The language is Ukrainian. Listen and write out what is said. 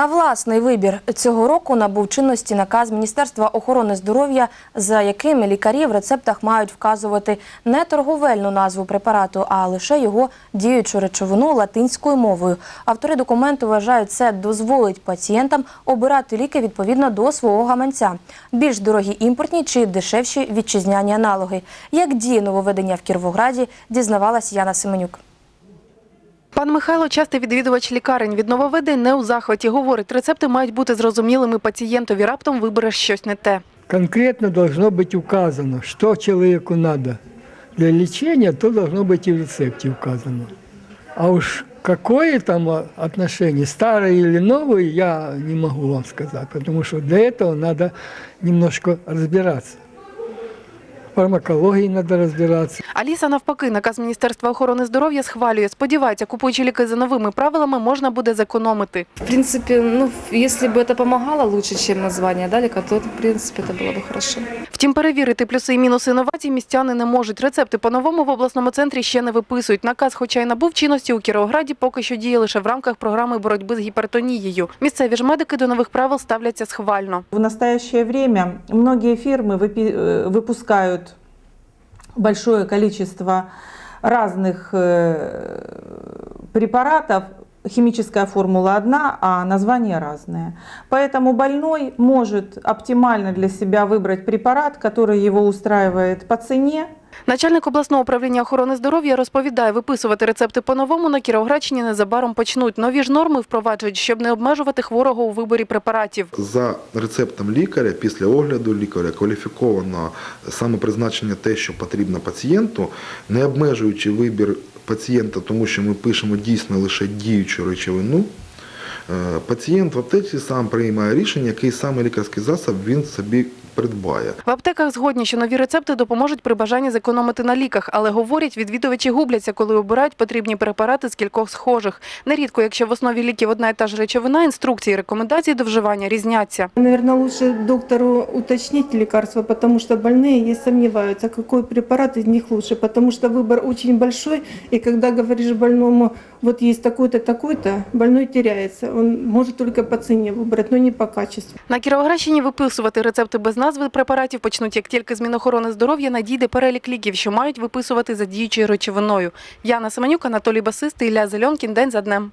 На власний вибір цього року набув чинності наказ Міністерства охорони здоров'я, за яким лікарі в рецептах мають вказувати не торговельну назву препарату, а лише його діючу речовину латинською мовою. Автори документу вважають, це дозволить пацієнтам обирати ліки відповідно до свого гаманця. Більш дорогі імпортні чи дешевші вітчизняні аналоги. Як діє нововведення в Кіровограді, дізнавалась Яна Семенюк. Пан Михайло частий відвідувач лікарень. Від нововведень не у захваті. Говорить, рецепти мають бути зрозумілими пацієнтові. Раптом вибереш щось не те. конкретно должно быть указано, что человеку надо для лечения, то должно быть и в рецепте указано. А уж какое там а, отношение, старое или новое, я не могу вам сказать, потому что для этого надо немножко разбираться. В фармакологии надо разбираться. Аліса, навпаки, наказ Міністерства охорони здоров'я схвалює. Сподівається, купуючи ліки за новими правилами, можна буде зекономити. В принципе, ну, если бы это помогало лучше, чем название Далека, то, в принципе, это было бы хорошо. Втім, перевірити плюси і мінуси інновацій містяни не можуть. Рецепти по-новому в обласному центрі ще не виписують. Наказ, хоча й набув чинності у Кіровограді, поки що діє лише в рамках програми боротьби з гіпертонією. Місцеві ж медики до нових правил ставляться схвально. В настоящее время многие фирмы выпи- э, выпускают большое количество разных э, препаратов. Химическая формула одна, а названия разные. Поэтому больной может оптимально для себя выбрать препарат, который его устраивает по цене, Начальник обласного управління охорони здоров'я розповідає, виписувати рецепти по-новому на Кіровоградщині незабаром почнуть. Нові ж норми впроваджують, щоб не обмежувати хворого у виборі препаратів. За рецептом лікаря, після огляду лікаря, кваліфіковано саме призначення те, що потрібно пацієнту, не обмежуючи вибір пацієнта, тому що ми пишемо дійсно лише діючу речовину. е, Пацієнт в аптеці сам приймає рішення, який саме лікарський засіб він собі придбає. В аптеках згодні, що нові рецепти допоможуть при бажанні зекономити на ліках, але говорять, відвідувачі губляться, коли обирають потрібні препарати з кількох схожих. Нерідко, якщо в основі ліків одна і та ж речовина, інструкції і рекомендації до вживання різняться. Наверное, лучше доктору уточнить лекарства, потому что больные есть сомневаются, какой препарат из них лучше, потому что выбор очень большой, и когда говоришь больному, вот есть такой-то, такой-то, больной теряется. Он может только по цене выбрать, но не по качеству. На Кіровоградщині виписувати рецепти без назви препаратів почнуть, як тільки з Мінохорони здоров'я надійде перелік ліків, що мають виписувати за діючою речовиною. Яна Семенюк, Анатолій Басист, Ілля Зельонкін. День за днем.